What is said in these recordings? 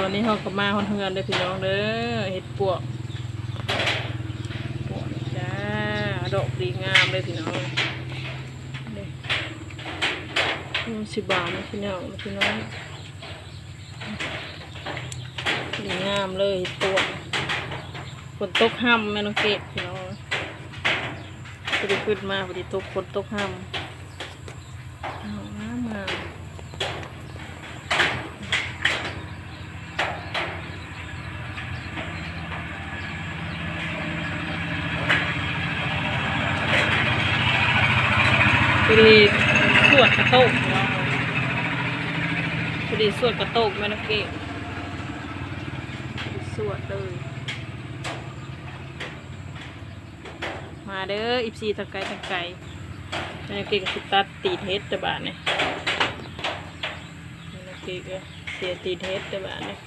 ส่วนนี้เขาก็มาคนเฮือนเด้อพี่น้องเด้อเห็ดปวกปวกจ้าดอกดีงามเลยพี่น้องนี่ดูสิบาทนะพี่น้องพี่น้องดีงามเลยเห็ดปวกฝนตกห้ำแม่น้องเกดพี่น้องพอดีขึ้นมาพอดีตกฝนตกห้ำเอางามงาม พอดีสวดกระโตกพอดีสวดกระโตกแม่นักเก็บสวดเลย มาเด้ออิบซีตะไกตะไกแม่นักเก็บก็สิตัดตีเฮ็ดตะบาดเนี่ยแม่นักเก็บก็เสียตีเฮ็ดตะบาดเนี่ย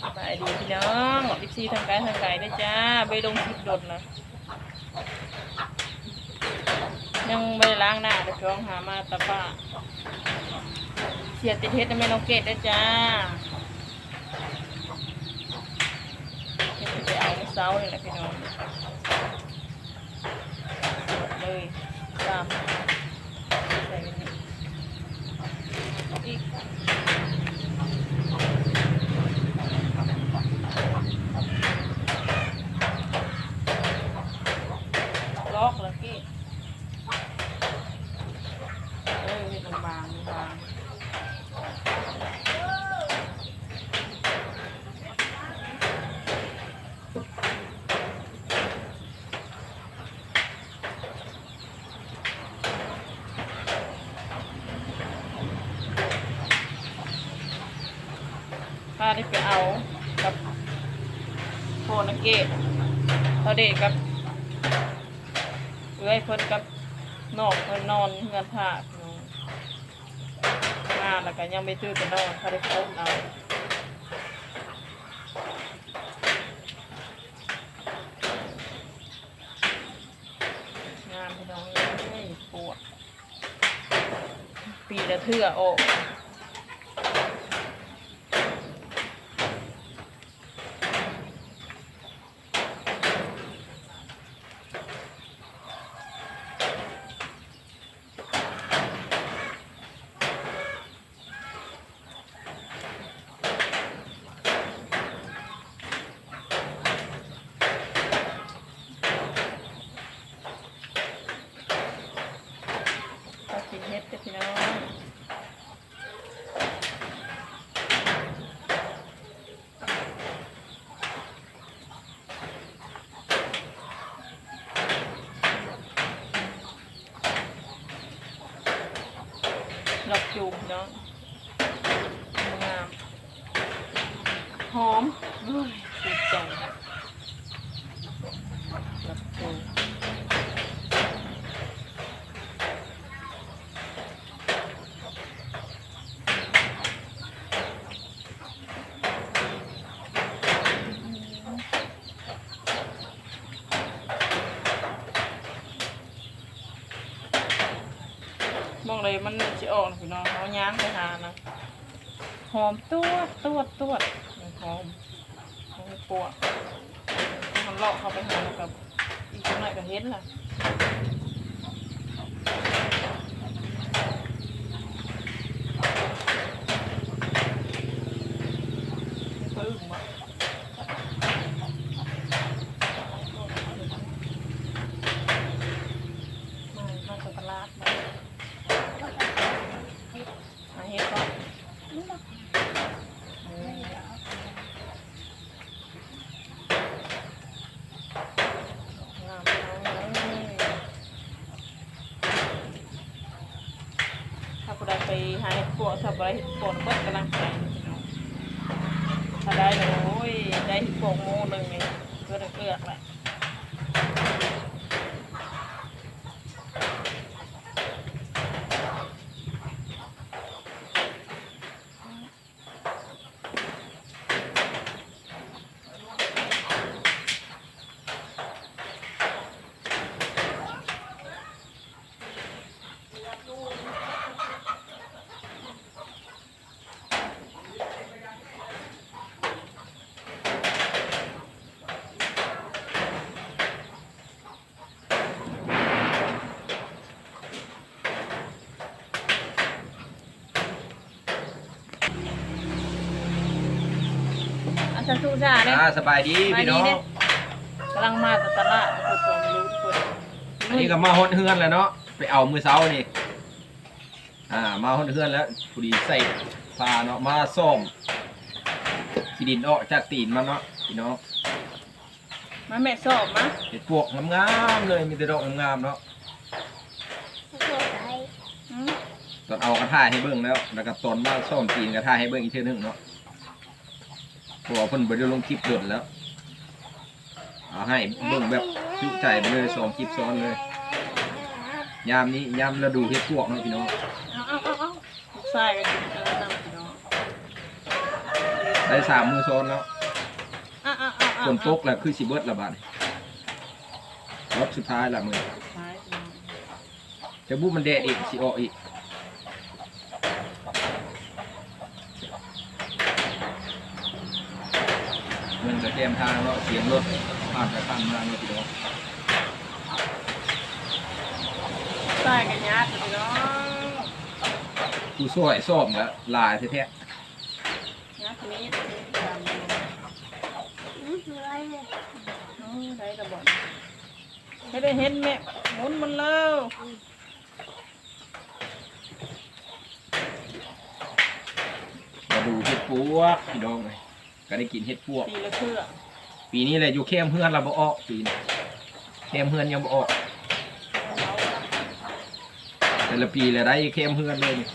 สบายดีพี่น้องอิซีทางไกลทางไกลนะจ้าไปลงคลิปดดนะยังไม่ได้ล้างหน้าเดี๋ยวจ้องหามาตะป้าเสียติดเฮ็ดไม่น้องเกดนะจ้าเฮ็ดไปเอาเสาเลยแหละพี่น้องเลยตามใส่ไปนี่อีก ล็อกแล้วกี้เออเห็ดบางๆบางป้า ได้ไปเอากับโฟนักเกตเขาเด็กกับเอ้ยเพิ่นกับนอกเพิ่นนอนเงินผ้าพี่น้าแล้วก็ยังไม่ตื้อกันนอนเขาได้พบเอางามพี่น้องเอ้ยปวดปีละเทื่อออก ฮ็ดเด้อพี่น้องดอกจูบพี่น้องงาม หอมเฮ้ยสุดใจดอกจูบ มองเลยมันจะออกนะพี่น้องเขาย่างไปหานะหอมตัวตัวตัวหอมหอมปวดมันเลาะเข้าไปหาแล้วกับอีกหน่อยก็เห็นล่ะปึ้งมามามาจากตลาดมา มาเฮ็ดก่อนเอองามเลยถ้าผู้ใดไป หาเห็ดปวกถ้าบ่ได้เห็ดปวกเบิดกำลังใจถ้าได้เลยโอ้ยได้เห็ดปวกโมหนึ่งนี่เกลือเกลือกแหละ สาธุจ้าเนี่ยอ่าสบายดีพี่น้องกำลังมาจากตลาดทุกคนรู้ทุกคนอันนี้ก็มาฮอดเฮือนแล้วเนาะไปเอามือเช้านี่อ่ามาฮอดเฮือนแล้วพอดีใส่พาเนาะมาซ่อมขี้ดินออกจากตีนมันเนาะพี่น้องมาแม่สอบมาเห็ดปวกงามๆเลยมีแต่ดอกงามๆเนาะอืมตอนเอากระท่ายให้เบิ่งแล้ว แล้วก็ตอนมาซ่อมตีนกระท่ายให้เบิ่งอีกเทื่อนึงเนาะ เพราะว่าเพิ่นบ่ได้ลงคลิปเดินแล้วเอาให้เบิ่งแบบจุใจไปเลยสองคลิปซ้อนเลย ยามนี้ยามฤดูเฮ็ดปวกเนาะพี่น้องเอาเอาเอาเอาลูกชายก็กินเออนั่งพี่น้องได้สามมือซ้อนแล้วอะอะอะอะฝนตกแล้วคือสิเบิดละบาดนี้รอบสุดท้ายละมือใช่พี่น้อง จะบุบมันแดดอีกสิออกอีก มันจะแจมทางเนาะเสียงรถผ่านไปผ่านมาเนาะพี่น้องใช่กันยัดพี่น้องผู้ช่วยซ่อมแล้วลายแท้ยัดนี้ตามนี้ได้กระบอกให้ได้เห็นแม่หมุนมันแล้วมาดูเห็ดปวกพี่น้องเลย ก็ได้กินเห็ดปวกตีละเครือปีนี้เลยอยู่เข้มเพื่อนเราบ่ออกปีนี้เข้มเพื่อนยังบ่ออก แต่ละปีเลยได้เข้มเพื่อนเลยนี่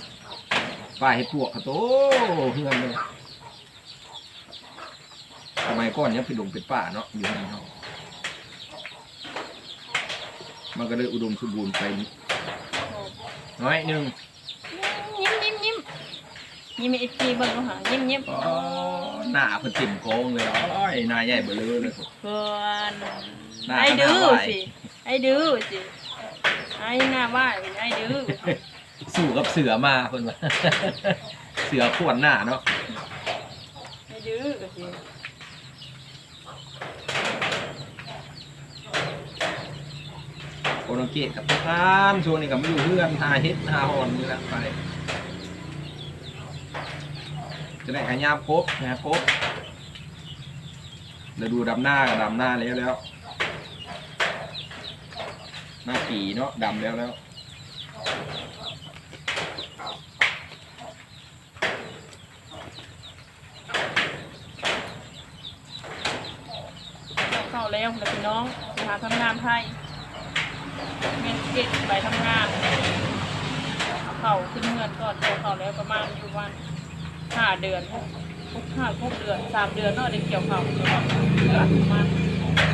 ป้าเห็ดปวกเขาโตเพื่อนเลยสมัยก่อนยังเป็นดงเป็นป่าเนาะอยู่ในเนาะมันก็เลยอุดมสมบูรณ์ไปน้อยหนึ่งยิ้มยิ้มยิ้ม ยิ้มไอ้จีเบิ้งเขาหายิ้มยิ้มอ๋อหน้าเพิ่นติ่มโกงเลยโอ้ยหน้าใหญ่เบ้อเลยเลยเพื่อนหน้าไอ้ก็หน้าดื้อไหวสิไอ้ดื้อสิไอ้หน้าว่าเป็นไอ้ดื้อสู้กับเสือมาเพิ่นว่าเสือขวนหน้าเนาะไอ้ดื้อสิโอโนเกตกับทุกท่านช่วงนี้ก็ไม่อยู่เพื่อนหาเฮ็ดหาหอนนี่แหละไป จะได้ขยามครบนะครบแล้วดูดำหน้ากับดำหน้าแล้วแล้ว หน้าปีเนาะดำแล้วแล้วเข้าแล้วนะพี่น้องไปหาทำงานไทยเงินเก็บไปทำงาน เข้าขึ้นเงินก่อนเข้าแล้วประมาณอยู่วัน ห้าเดือนทุกห้าทุกเดือนสามเดือนเนาะได้เกี่ยวข้าวประมาณ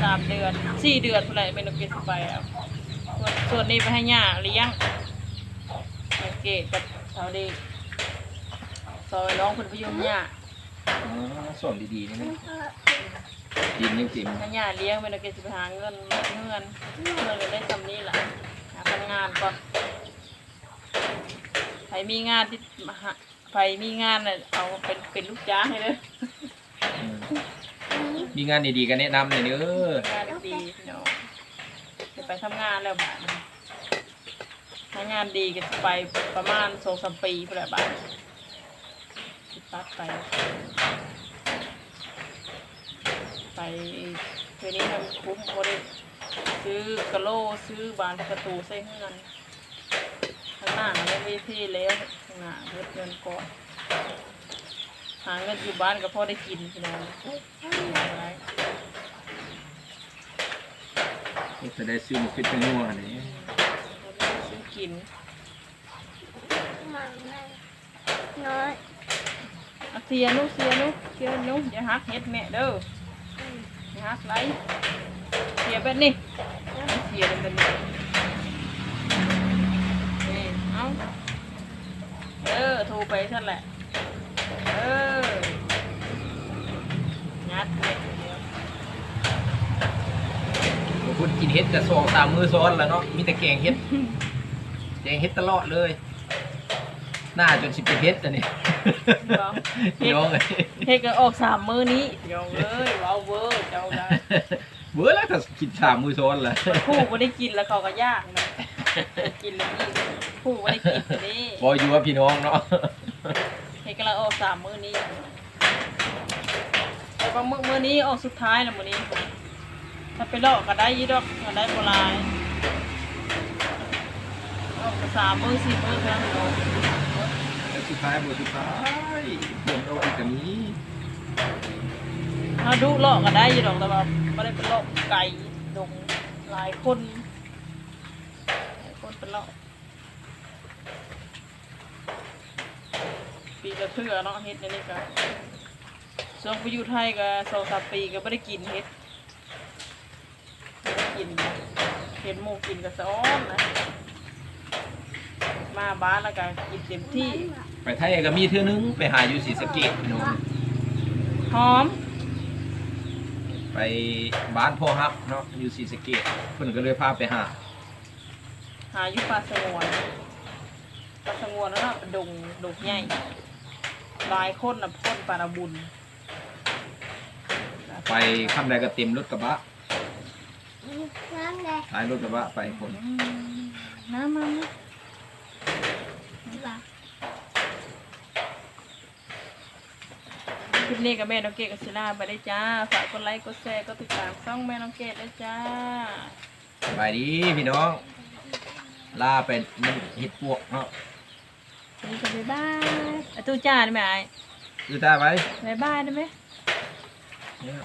สามเดือนสี่เดือนเท่าไหร่เป็นโอเคสไปอะส่วนส่วนนี้ไปให้ย่าเลี้ยงโอเคกับชาวดีซอยน้องคนพยุงย่าอ๋อส่วนดีๆนี่นะดินยังเต็มให้ย่าเลี้ยงเป็นโอเคสิไปหาเงินเงินเงินก็ได้จำนี้แหละหาทำงานก่อนใครมีงานที่มาหาใครมีงานน่ะเอาเป็นเป็นลูกจ้างให้เลยอืมมีงานดีๆกันแนะนำเลยเด้องานดีพี่น้องจะไปทำงานแล้วบ้านถ้างานดีก็จะไปประมาณสองสามปีเพื่อบ้านสิตัดไป ไปเพื่อนี้ทำคุ้มพอได้ซื้อกระโหลซื้อบานประตูใส่เงินข้าง หน้าไม่ได้ที่แล้วข้างหน้าเบิดเงินก่อนหาเงินอยู่บ้านก็พอได้กินพี่น้องอะไรจะได้ซื้อมาฟิตเป็นนัวนี่ซื้อกินน้อยเอาเสียนุเสียนุเสียนุอย่าหักเฮ็ดแม่เด้ออย่าหักไรเสียแบบนี้เสียแบบนี้นี่เอาเออ โทรไปท่านแหละ เออ งัดเม็ดเดียวบางคนกินเฮ็ดจะสองสามมือซ้อนแล้วเนาะ มีแต่แกงเฮ็ด แกงเฮ็ดตลอดเลย หน้าจนสิเป็นเฮ็ดอันนี้พี่น้องเลยเฮ็ดก็ออกสามมื้อนี้เดี๋ยวเอ้ยว้าวเวอร์เจ้าได้เบื่อแล้วก็กินสามมือซ้อนแล้วผู้ไม่ได้กินแล้วเขาก็ยากนะกินแล้วนี่ ผู้ไม่ได้กินแต่นี่พออยู่ว่าพี่น้องเนาะเฮ็ดก็เราออกสามมื้อนี้บางมื้อมื้อนี้ออกสุดท้ายแล้วมื้อนี้ ถ้าไปเลาะก็ได้อยี่ดอกก็ได้บ่หลายออกก็สามมื้อสี่มื้อเท่านั้นเนาะแล้วสุดท้ายบทสุดท้ายเบิ่งเอาอีกกับนี้ ถ้าดูเลาะก็ได้อยี่ดอกแต่ว่าบ่ได้ไปเลาะไก่ดงหลายคนหลายคนไปเลาะ ปีละเทื่อเนาะเฮ็ดในนี้ก็ช่วงไปอยู่ไทยก็สองสามปีก็บ่ได้กินเฮ็ดบ่ได้กินเฮ็ดหมูกินก็สะอ้อนนะมาบ้านแล้วก็กินเต็มที่ไปไทยก็มีเทื่อนึงไปหาอยู่ศรีสะเกษพี่น้องหอม ไปบ้านพ่อฮักเนาะอยู่ศรีสะเกษเพิ่นก็เลยพาไปหา หาอยู่ปลาสงวนปลาสงวนแล้วเนาะเป็นดงดงใหญ่ หลายคนน่ะพ่นปลาระบุญไปคำใดก็เต็มรถกระบะน้ำแดงท้ายรถกระบะไปคนอืมน้ำมันคลิปนี้กับแม่น้องเกดกับศิลาไปได้จ้า ฝากกดไลค์ กดแชร์ กดติดตามช่องแม่น้องเกดได้จ้าสบายดีพี่น้อง ลาไปมันเฮ็ดปวกเนาะ สวัสดีค่ะบ๊ายบายอะตู้จ้าได้ไหมไอ้ อยู่ตาไว้ บ๊ายบายได้ไหม เนี่ย